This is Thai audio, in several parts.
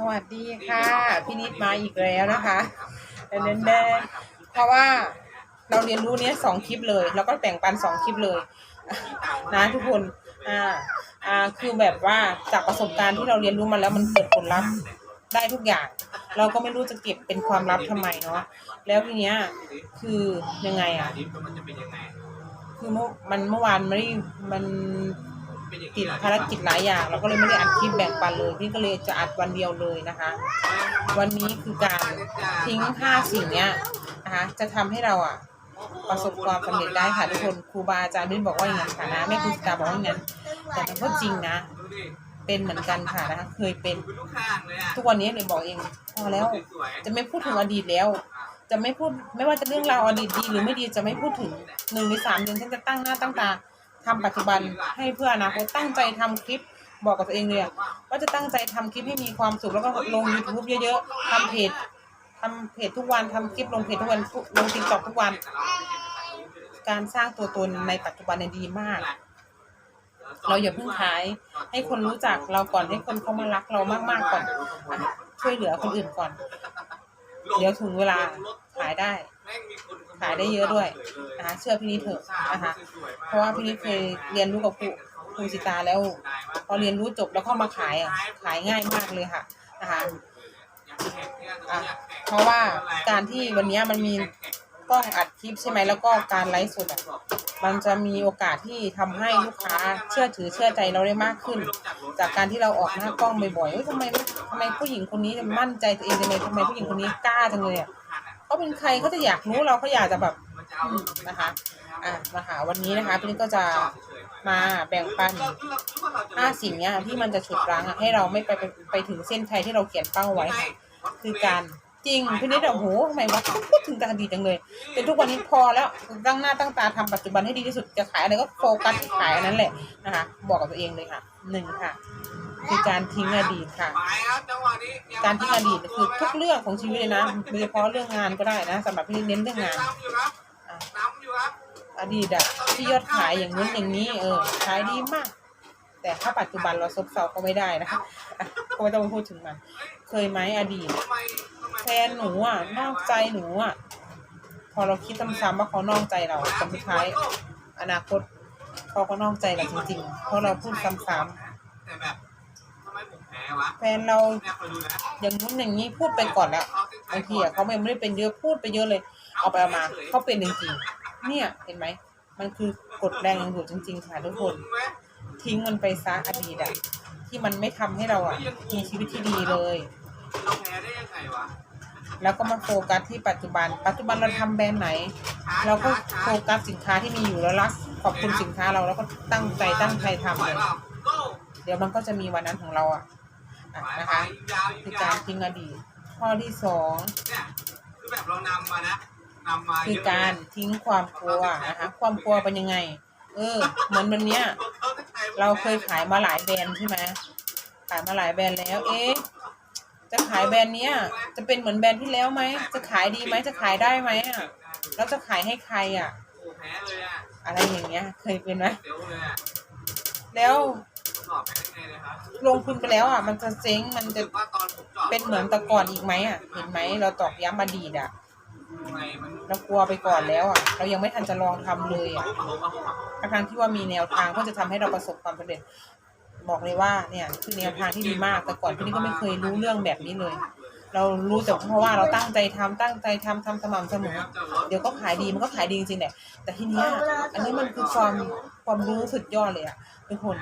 สวัสดีค่ะพี่นิดมาอีกแล้วนะคะเดนเดนเพราะว่าเราเรียนรู้เนี้ยสองคลิปเลย แล้วก็แบ่งปันสองคลิปเลย นะทุกคนอ่าอ่าคือแบบว่าจากประสบการณ์ที่เราเรียนรู้มาแล้วมันเกิดผลลัพธ์ได้ทุกอย่าง เราก็ไม่รู้จะเก็บเป็นความลับทำไมเนาะแล้วทีเนี้ยคือยังไงอะคือเมื่อมันเมื่อวานไม่ได้มัน ติดภารกิจหลายอย่าง เราก็เลยไม่ได้อัดคลิปแบ่งปันเลยพี่ก็เลยจะอัดวันเดียวเลยนะคะ วันนี้คือการทิ้งห้าสิ่งเนี้ยนะคะจะทำให้เราอะประสบความสำเร็จได้ค่ะทุกคนครูบาอาจารย์ด้วยบอกว่าอย่างนั้นค่ะนะแม่ครูสตาบอกว่าอย่างนั้นแต่มันก็จริงนะ เป็นเหมือนกันค่ะนะคะเคยเป็นทุกวันนี้เลยบอกเองพอแล้ว จะไม่พูดถึงอดีตแล้ว จะไม่พูดไม่ว่าจะเรื่องราวอดีตดีหรือไม่ดีจะไม่พูดถึงหนึ่งในสามเดือนฉันจะตั้งหน้าตั้งตา ทำปัจจุบันให้เพื่ออนาคตตั้งใจทำคลิปบอกกับตัวเองเลยว่าจะตั้งใจทำคลิปให้มีความสุขแล้วก็ลง YouTube เยอะๆทำเพจทำเพจทุกวันทำคลิปลงเพจทุกวันลงติ๊กต็อกทุกวัน การสร้างตัวตนในปัจจุบันเนี่ยดีมาก เราอย่าเพิ่งขาย ให้คนรู้จักเราก่อนให้คนเขามารักเรามากๆก่อนช่วยเหลือคนอื่นก่อน เดี๋ยวถึงเวลาขายได้ ขายได้เยอะด้วยนะคะเชื่อพี่นิดเถอะนะคะเพราะว่าพี่นิดเคยเรียนรู้กับครูครูสิตาแล้ว พอเรียนรู้จบแล้วเข้ามาขายอะขายง่ายมากเลยค่ะนะคะเพราะว่าการที่วันนี้มันมีกล้องอัดคลิปใช่ไหมแล้วก็การไลฟ์สดอะมันจะมีโอกาสที่ทำให้ลูกค้าเชื่อถือเชื่อใจเราได้มากขึ้น จากการที่เราออกหน้ากล้องบ่อยๆเอ้ยทำไมทำไมผู้หญิงคนนี้มั่นใจตัวเองจังเลยทำไมผู้หญิงคนนี้กล้าจังเลยอะ เขาเป็นใครเขาจะอยากรู้เราเขาอยากจะแบบนะคะอะมาหาวันนี้นะคะพี่นก็จะมาแบ่งปันห้าสิ่งเนี้ยที่มันจะฉุดรั้งอะให้เราไม่ไปไปไปถึงเส้นชัยที่เราเขียนเป้าไว้ คือการจริงพี่นิดอะโหทำไมวะพูดถึงแต่อดีตจังเลยแต่ทุกวันนี้พอแล้วตั้งหน้าตั้งตาทำปัจจุบันให้ดีที่สุดจะขายอะไรก็โฟกัสที่ขายอันนั้นแหละนะคะ บอกกับตัวเองเลยค่ะหนึ่งค่ะ คือการทิ้งอดีตค่ะ การทิ้งอดีตคือทุกเรื่องของชีวิตเลยนะโดยเฉพาะเรื่องงานก็ได้นะสำหรับพี่นิดเน้นเรื่องงานอะน้ำอยู่ครับอดีตอะที่ยอดขายอย่างนู้นอย่างนี้เออขายดีมาก แต่ถ้าปัจจุบันเราซบเซาก็ไม่ได้นะคะอะก็ไม่ต้องไปพูดถึงมัน เคยไหมอดีตทำไมทำไมแฟนหนูอะนอกใจหนูอะพอเราคิดซ้ำๆว่าเขานอกใจเราแต่สุดท้ายอนาคตเขาก็นอกใจเราจริงๆ เพราะเราพูดซ้ำแแพ้วะๆแฟนเราเนี่ยคอยดูนะอย่างนู้นอย่างนี้พูดไปก่อนแล้วบางทีอะเขาไม่ได้เป็นเยอะพูดไปเยอะเลย เอาไปเอามาเขาเป็นจริงๆเนี่ยเห็นไหมมันคือกดแรงยังอยู่จริง ๆ ค่ะทุกคนไหมทิ้งมันไปซะอดีตอะที่มันไม่ทำให้เราอะมีชีวิตที่ดีเลยเราแพ้ได้ยังไงวะแล้วก็มาโฟกัสที่ปัจจุบัน ปัจจุบันเราทำแบรนด์ไหน เราก็โฟกัสสินค้าที่มีอยู่แล้วรักขอบคุณสินค้าเราแล้วก็ตั้งใจตั้งใจทำไหวเลยเปล่า go เดี๋ยวมันก็จะมีวันนั้นของเราอะ อะนะคะยาวคือๆการทิ้งอดีต ข้อที่สองเนี่ยคือแบบเรานำมานะนำมาคือการทิ้งความกลัวนะคะ ความกลัวเป็นยังไง เออ เหมือนวันเนี้ย เราเคยขายมาหลายแบรนด์ใช่ไหมขายมาหลายแบรนด์แล้ว เอ๊ะจะขายแบรนด์เนี้ย จะเป็นเหมือนแบรนด์ที่แล้วไหม จะขายดีไหม จะขายได้ไหมอะแล้วจะขายให้ใครอะโอ้แพ้เลยอะอะไรอย่างเงี้ย เคยเป็นไหมเดี๋ยวเลยอะแล้ว สอบแพ้ได้ไงเลยครับลงทุนไปแล้วอะ มันจะเจ๊งมันจะว่าตอนผมจอดเป็นเหมือนแต่ก่อนอีกไหมอะ เห็นไหมเราตอกย้ำอดีตอะทำไมมันเรากลัวไปก่อนแล้วอะ เรายังไม่ทันจะลองทำเลยอะมาหุบมาหุบมาหุบทั้งๆที่ว่ามีแนวทางเพื่อจะทำให้เราประสบความสำเร็จ บอกเลยว่าเนี่ยคือแนวทางที่ดีมาก แต่ก่อนพี่นี่ก็ไม่เคยรู้เรื่องแบบนี้เลย เรารู้แต่เพราะว่าเราตั้งใจทำตั้งใจทำทำสม่ำเสมอเดี๋ยวก็ขายดีมันก็ขายดีจริงๆแหละแต่ทีเนี้ยอันนี้มันคือความความรู้สุดยอดเลยอะทุกคน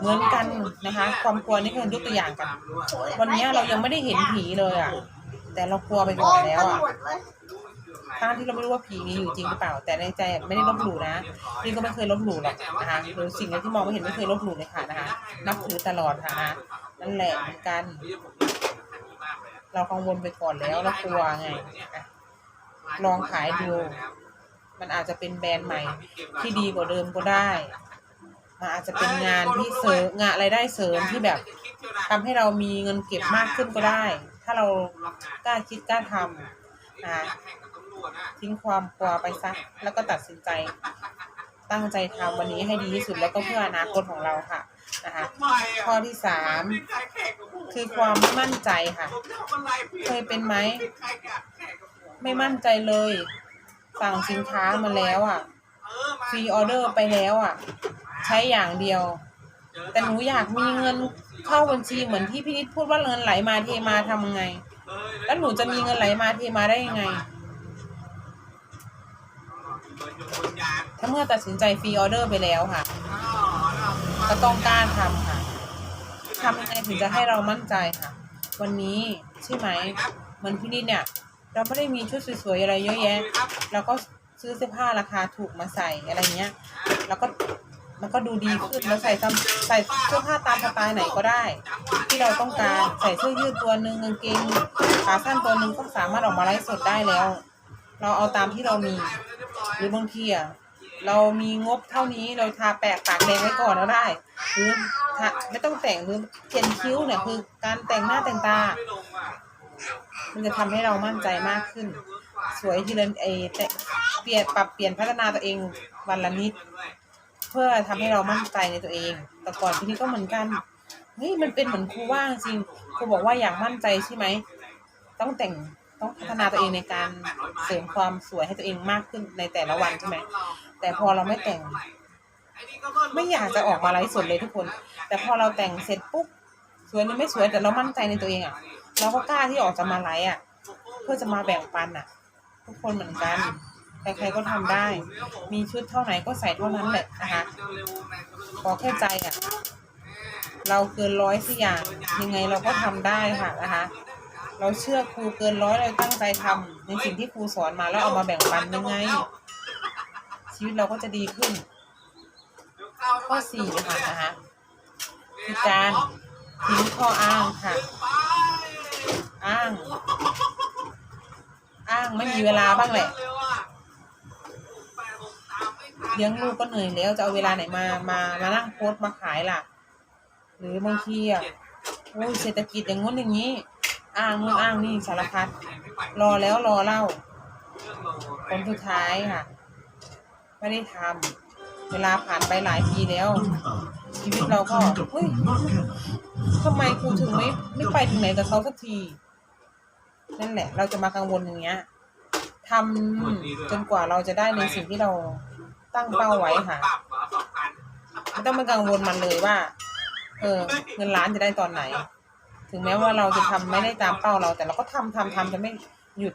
เหมือนกันนะคะ ความกลัวนี่คือยกตัวอย่างกัน วันเนี้ยเรายังไม่ได้เห็นผีเลยอะแต่เรากลัวไปก่อนแล้วอะทั้งที่เราไม่รู้ว่าผีมีอยู่จริงหรือเปล่า แต่ในใจไม่ได้ลบหลู่นะพี่ก็ไม่เคยลบหลู่หรอกนะคะหรือสิ่งที่มองไม่เห็นไม่เคยลบหลู่เลยค่ะนะคะนับถือตลอดค่ะนะนั่นแหละเหมือนกัน เรากังวลไปก่อนแล้วเรากลัวไงลองขายดู มันอาจจะเป็นแบรนด์ใหม่ ที่ดีกว่าเดิมก็ได้ มันอาจจะเป็นงานที่เสริมงานรายได้เสริมที่แบบทำให้เรามีเงินเก็บมากขึ้นก็ได้ ถ้าเรากล้าคิดกล้าทำนะคะทิ้งความกลัวไปซะ แล้วก็ตัดสินใจ ตั้งใจทำวันนี้ให้ดีที่สุดแล้วก็เพื่ออนาคตของเราค่ะ นะคะทำไมอะข้อที่สามไม่ใครแข่งกับผมคือความไม่มั่นใจค่ะผมทำอะไรผิดเคยเป็นไหมไม่ใครอยากแข่งกับผมไม่มั่นใจเลย สั่งสินค้ามาแล้วอะเออมาฟรีออเดอร์ไปแล้วอะ ใช้อย่างเดียว แต่หนูอยากมีเงินเข้าบัญชีเหมือนที่พี่นิดพูดว่าเงินไหลมาเทมาทำไงเออแล้วหนูจะมีเงินไหลมาเทมาได้ยังไงเปิดอยู่บนยานถ้าเมื่อตัดสินใจฟรีออเดอร์ไปแล้วค่ะอ้าว ก็ต้องกล้าทำค่ะทำยังไงถึงจะให้เรามั่นใจค่ะ วันนี้ใช่ไหมเหมือนพี่นิดเนี่ย เราไม่ได้มีชุดสวยๆอะไรเยอะแยะ เราก็ซื้อเสื้อผ้าราคาถูกมาใส่อะไรเงี้ย แล้วก็มันก็ดูดีขึ้นแล้วใส่ตามใส่เสื้อผ้าตามสไตล์ไหนก็ได้ ที่เราต้องการใส่เสื้อยืดตัวหนึ่งกางเกงขาสั้นตัวหนึ่งก็สามารถออกมาไลฟ์สดได้แล้ว เราเอาตามที่เรามี หรือบางทีอะ เรามีงบเท่านี้เราทาแปะปากแดงไว้ก่อนก็ได้ หรือทาไม่ต้องแต่งหรือเขียนคิ้วเนี่ยคือการแต่งหน้าแต่งตา มันจะทำให้เรามั่นใจมากขึ้น สวยทีละเอแต่เปลี่ยนปรับเปลี่ยนพัฒนาตัวเองวันละนิด เพื่อทำให้เรามั่นใจในตัวเอง แต่ก่อนทีนี้ก็เหมือนกันเฮ้ยมันเป็นเหมือนครูว่างจริงครูบอกว่าอยากมั่นใจใช่ไหมต้องแต่ง ต้องพัฒนาตัวเองในการเสริมความสวยให้ตัวเองมากขึ้นในแต่ละวันใช่ไหมแต่พอเราไม่แต่ง ไม่อยากจะออกมาไลฟ์สดเลยทุกคน แต่พอเราแต่งเสร็จปุ๊บสวยหรือไม่สวยแต่เรามั่นใจในตัวเองอะ เราก็กล้าที่ออกจะมาไลฟ์อะ เพื่อจะมาแบ่งปันอะ ทุกคนเหมือนกันใครๆก็ทำได้ มีชุดเท่าไหนก็ใส่เท่านั้นแหละนะคะขอแค่ใจอะ เราเกินร้อยสิอย่าง ยังไงเราก็ทำได้ค่ะนะคะ เราเชื่อครูเกินร้อยเราตั้งใจทำในสิ่งที่ครูสอนมาแล้วเอามาแบ่งปันยังไง ชีวิตเราก็จะดีขึ้น ข้อสี่ค่ะนะคะคือการทิ้งข้ออ้างค่ะ อ้าง อ้างไม่มีเวลาบ้างแหละเลี้ยงลูกก็เหนื่อยแล้วจะเอาเวลาไหนมามามานั่งโพสต์มาขายล่ะ หรือบางทีอะโอ้ยเศรษฐกิจอย่างงู้นอย่างนี้ อ้างนู่นอ้างนี่สารพัดรอแล้วรอเล่าผลสุดท้ายค่ะ ไม่ได้ทำเวลาผ่านไปหลายปีแล้ว ชีวิตเราก็เฮ้ยทำไมครูถึงไม่ไม่ไปถึงไหนกับเขาสักทีนั่นแหละ เราจะมากังวลอย่างเงี้ยทำจนกว่าเราจะได้ในสิ่งที่เราตั้งเป้าไว้ค่ะไม่ต้องมากังวลมันเลยว่า เออ เงินล้านจะได้ตอนไหน ถึงแม้ว่าเราจะทำไม่ได้ตามเป้าเรา แต่เราก็ทำทำทำจะไม่หยุด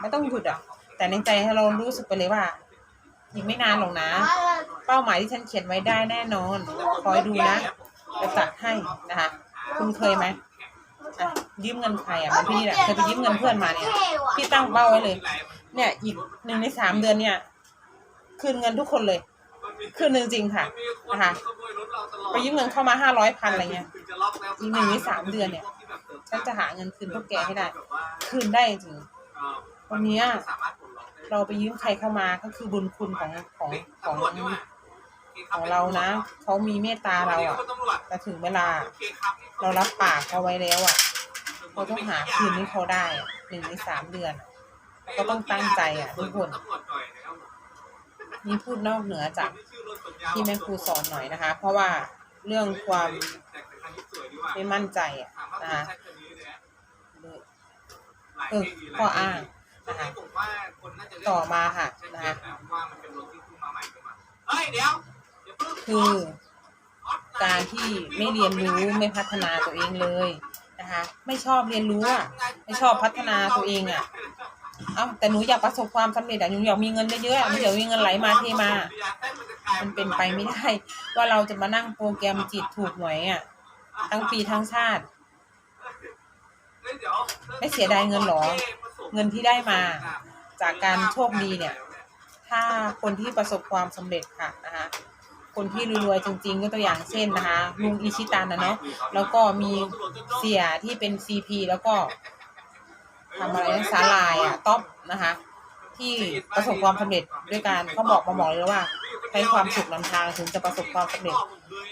ไม่ต้องหยุดอะ แต่ในใจให้เรารู้สึกไปเลยว่าอีกไม่นานหรอกนะ เป้าหมายที่ฉันเขียนไว้ได้แน่นอนคอยดูนะจะจัดให้นะคะ คุณเคยไหมอะยืมเงินใครอะมันพี่นี่แหละเคยไปยืมเงินเพื่อนมาเนี่ยพี่ตั้งเป้าไว้เลย เนี่ยอีกหนึ่งในสามเดือนเนี่ย คืนเงินทุกคนเลย คืนหนึ่งจริงค่ะนะคะไปยืมเงินเข้ามาห้าร้อยพันอะไรเงี้ยอีกหนึ่งในสามเดือนเนี่ย ฉันจะหาเงินคืนพวกแกให้ได้ คืนได้จริงวันเนี้ยเราไปยืมใครเข้ามาก็คือบุญคุณของของของของเรานะเขามีเมตตาเราอะแต่ถึงเวลา เรารับปากเขาไว้แล้วอะเราต้องหาคืนให้เขาได้อะหนึ่งในสามเดือนอะก็ต้องตั้งใจอะทุกคน นี่พูดนอกเหนือจากที่แม่ครูสอนหน่อยนะคะ เพราะว่าเรื่องความไม่มั่นใจอะนะคะเออข้ออ้างนะคะต่อมาค่ะนะคะคือการที่ไม่เรียนรู้ไม่พัฒนาตัวเองเลยนะคะ ไม่ชอบเรียนรู้อะไม่ชอบพัฒนาตัวเองอะ เอ้าแต่หนูอยากประสบความสำเร็จอะหนูอยากมีเงินเยอะๆอะหนูอยากมีเงินไหลมาเทมา มันเป็นไปไม่ได้ ว่าเราจะมานั่งโปรแกรมจิตถูกหวยอะทั้งปีทั้งชาติ ไม่เสียดายเงินหรอ เงินที่ได้มา จากการโชคดีเนี่ย ถ้าคนที่ประสบความสำเร็จค่ะนะคะคนที่รวยๆจริงๆก็ตัวอย่างเช่นนะคะลุงอิชิตันนะเนาะแล้วก็มีเสียที่เป็นซีพีแล้วก็ ทำอะไรนะสาลายอะท็อปนะคะ ที่ประสบความสำเร็จด้วยการเขาบอกมาบอกเลยว่าใช้ความสุขนำทางถึงจะประสบความสำเร็จ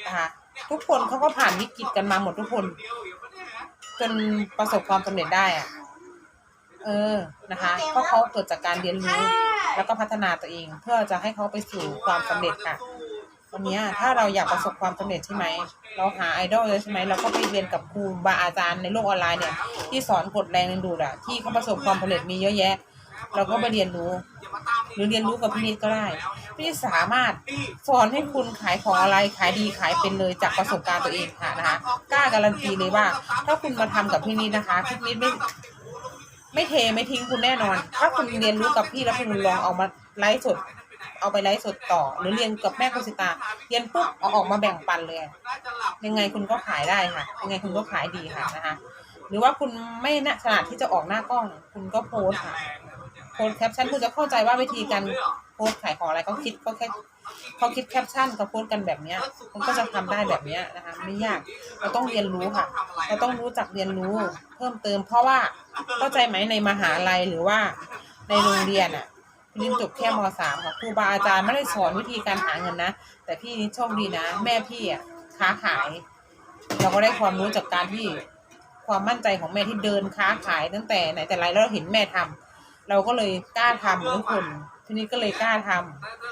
นะคะทุกคนเขาก็ผ่านวิกฤตกันมาหมดทุกคน จนประสบความสำเร็จได้อะเออนะคะเพราะเขาเกิดจากการเรียนรู้แล้วก็พัฒนาตัวเอง เพื่อจะให้เขาไปสู่ความสำเร็จค่ะ วันนี้ถ้าเราอยากประสบความสำเร็จใช่ไหม เราหาไอดอลเลยใช่ไหมเราก็ไปเรียนกับครูบาอาจารย์ในโลกออนไลน์เนี่ย ที่สอนกดแรงดึงดูดอะที่เขาประสบความสำเร็จมีเยอะแยะ เราก็ไปเรียนรู้ หรือเรียนรู้กับพี่นิดก็ได้พี่สามารถสอนให้คุณขายของอะไรขายดีขายเป็นเลยจากประสบการณ์ตัวเองค่ะนะคะกล้าการันตีเลยว่า ถ้าคุณมาทำกับพี่นิดนะคะพี่นิดไม่ไม่เทไม่ทิ้งคุณแน่นอน ถ้าคุณเรียนรู้กับพี่แล้วคุณลองเอามาไลฟ์สด เอาไปไลฟ์สดต่อ หรือเรียนกับแม่คุณสิตา เรียนปุ๊บเอาออกมาแบ่งปันเลย ยังไงคุณก็ขายได้ค่ะ ยังไงคุณก็ขายดีค่ะนะคะ หรือว่าคุณไม่น่าขนาดที่จะออกหน้ากล้อง คุณก็โพสค่ะ โพสแคปชั่นคุณจะเข้าใจว่าวิธีการโพสขายของอะไรเขาคิดเขาแค่เขาคิดแคปชั่นเขาโพสกันแบบเนี้ยมันก็จะทำได้แบบเนี้ยนะคะ ไม่ยากเราต้องเรียนรู้ค่ะ เราต้องรู้จักเรียนรู้เพิ่มเติม เพราะว่าเข้าใจไหมในมหาลัยหรือว่าในโรงเรียนอะ ลินจบแค่มสามค่ะครูบาอาจารย์ไม่ได้สอนวิธีการหาเงินนะ แต่พี่นี่โชคดีนะ แม่พี่อะค้าขาย เราก็ได้ความรู้จากการที่ความมั่นใจของแม่ที่เดินค้าขายตั้งแต่ไหนแต่ไรแล้วเราเห็นแม่ทำเราก็เลยกล้าทำทุกคน ทีนี้ก็เลยกล้าท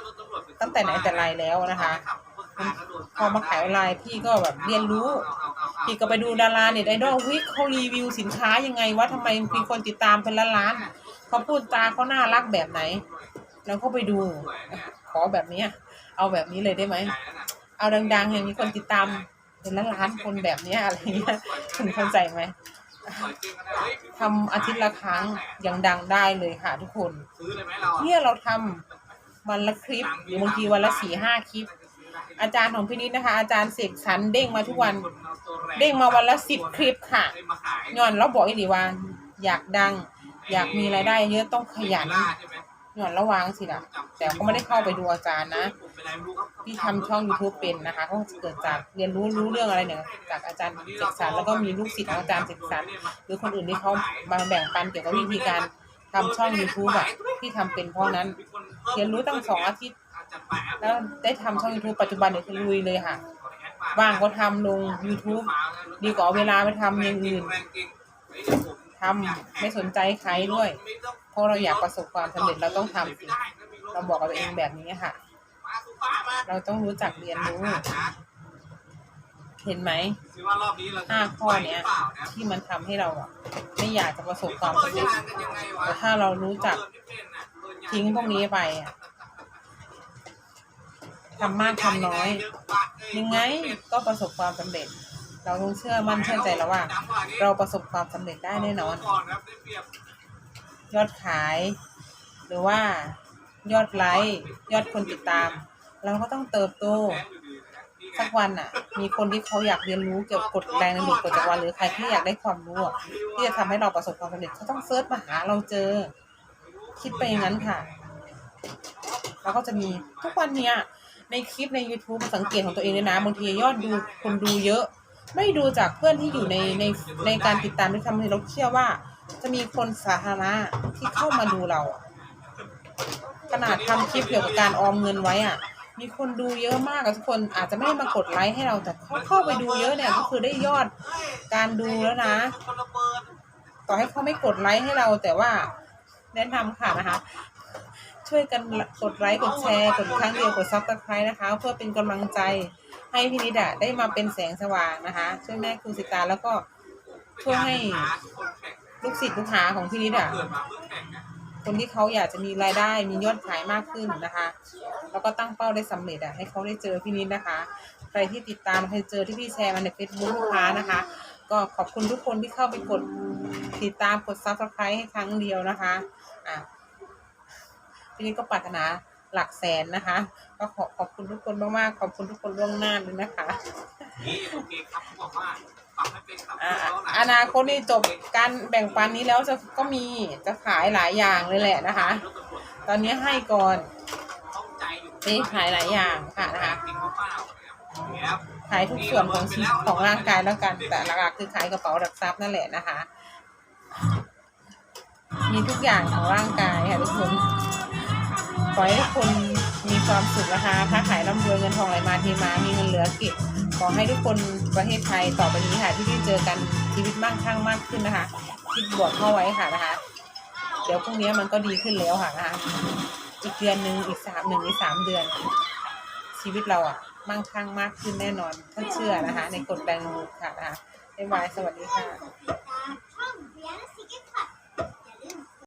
ำตั้งแต่ไหนแต่ไรแล้วนะคะพอมาขายออนไลน์พี่ก็แบบเรียนรู้พี่ก็ไปดูดาราเน็ตไอดอลวิเขารีวิวสินค้ายังไงว่าทำไมมีคนติดตามเป็นล้านล้าน เขาพูดจาเขาน่ารักแบบไหน แล้วก็ไปดู ขอแบบนี้เอาแบบนี้เลยได้ไหม เอาดังๆ อย่างมีคนติดตามเป็นล้านๆคนแบบนี้อะไรเงี้ยคุณเข้าใจไหมทำอาทิตย์ละครั้งยังดังได้เลยค่ะทุกคนเนี่ยเราทำวันละคลิปหรือบางทีวันละสี่ห้าคลิป อาจารย์ของพี่นิดนะคะ อาจารย์เสกสรรเด้งมาทุกวัน เด้งมาวันละสิบคลิปค่ะย้อนเราบอกอีกทีว่า อยากดัง อยากมีรายได้เยอะต้องขยันย้อนระวังสิล่ะ แต่ก็ไม่ได้เข้าไปดูอาจารย์นะพี่ทำช่อง YouTube เป็นนะคะก็เกิดจากเรียนรู้รู้เรื่องอะไรเนี่ยจากอาจารย์เสกสรรแล้วก็มีลูกศิษย์ของอาจารย์เสกสรรหรือคนอื่นที่เขามาแบ่งปันเกี่ยวกับวิธีการทำช่อง YouTube อะพี่ทำเป็นเพราะนั้น เรียนรู้ตั้งสองอาทิตย์แล้วได้ทำช่อง YouTube ปัจจุบันเนี่ยคือลุยเลยค่ะว่างก็ทำลง YouTube ดีกว่าเอาเวลาไปทำอย่างอื่น ทำไม่สนใจใครด้วย เพราะเราอยากประสบความสำเร็จเราต้องทำสิเราบอกกับตัวเองแบบนี้ค่ะ เราต้องรู้จักเรียนรู้ เห็นไหมห้าข้อเนี้ย ที่มันทำให้เราอะ ไม่อยากจะประสบความสำเร็จแต่ถ้าเรารู้จักทิ้งพวกนี้ไปอะทำมากทำน้อย ยังไงก็ประสบความสำเร็จ เราต้องเชื่อมั่นเชื่อใจแล้วว่า เราประสบความสำเร็จได้แน่นอน ยอดขาย หรือว่ายอดไลค์ยอดคนติดตาม เราก็ต้องเติบโตสักวันอะ มีคนที่เขาอยากเรียนรู้เกี่ยวกับกฎแรงในหลุดกฎจักรวาลหรือใครที่อยากได้ความรู้ที่จะทำให้เราประสบความสำเร็จเขาต้องเซิร์ชมาหาเราเจอ คิดไปอย่างนั้นค่ะแล้วก็จะมีทุกวันเนี้ยในคลิปใน YouTube สังเกตของตัวเองเลยนะบางทียอดดูคนดูเยอะ ไม่ดูจากเพื่อนที่อยู่ในในในการติดตามที่ทำให้เราเชื่อว่า จะมีคนสาธารณะที่เข้ามาดูเรา ขนาดทำคลิปเกี่ยวกับการออมเงินไว้อะ มีคนดูเยอะมากอะทุกคนอาจจะไม่มากดไลค์ให้เราแต่เขาเข้าไปดูเยอะเนี่ยก็คือได้ยอดการดูแล้วนะ ต่อให้เขาไม่กดไลค์ให้เราแต่ว่าแนะนำค่ะนะคะช่วยกันกดไลค์กดแชร์กดครั้งเดียวกดซับสไครต์นะคะ เพื่อเป็นกำลังใจ ให้พี่นิดาได้มาเป็นแสงสว่างนะคะ ช่วยแม่ครูสิตาแล้วก็ช่วยให้ลูกศิษย์ลูกหาของพี่นิดาคนที่เขาอยากจะมีรายได้มียอดขายมากขึ้นนะคะ แล้วก็ตั้งเป้าได้สำเร็จอะให้เขาได้เจอพี่นิดนะคะ ใครที่ติดตามใครเจอที่พี่แชร์มาในเฟซบุ๊กลูกค้านะคะ ก็ขอบคุณทุกคนที่เข้าไปกดติดตามกดซับสไครต์ให้ครั้งเดียวนะคะอะทีนี้ก็ปรารถนา หลักแสนนะคะ ก็ขอขอบคุณทุกคนมากๆขอบคุณทุกคนล่วงหน้าด้วยนะคะนี่โอเคครับเขาบอกว่าปรับให้เป็นครับอ่าอนาคตนี่จบการแบ่งปันนี้แล้วจะก็มีจะขายหลายอย่างเลยแหละนะคะ ตอนนี้ให้ก่อนต้องใจอยู่นี่ขายหลายอย่างค่ะนะคะจริงหรือเปล่าเนี่ยครับขายทุกส่วนของชีวิตของร่างกายแล้วกันแต่หลักๆคือขายกระเป๋าหลักทรัพย์นั่นแหละนะคะ มีทุกอย่างของร่างกายค่ะทุกคน ขอให้ทุกคนมีความสุขนะคะค้าขายร่ำรวยเงินทองไหลมาเทมา มีเงินเหลือเก็บขอให้ทุกคนประเทศไทยต่อไปนี้ค่ะ ที่ได้เจอกันชีวิตมั่งคั่งมากขึ้นนะคะคิดบวกเข้าไว้ค่ะนะคะ เดี๋ยวพรุ่งนี้มันก็ดีขึ้นแล้วค่ะนะคะ อีกเดือนหนึ่งอีกสามหนึ่งอีกสามเดือน ชีวิตเราอะมั่งคั่งมากขึ้นแน่นอนท่าเชื่อนะคะ ในกฎแรงมูลค่ะนะคะบ๊ายบายสวัสดีค่ะ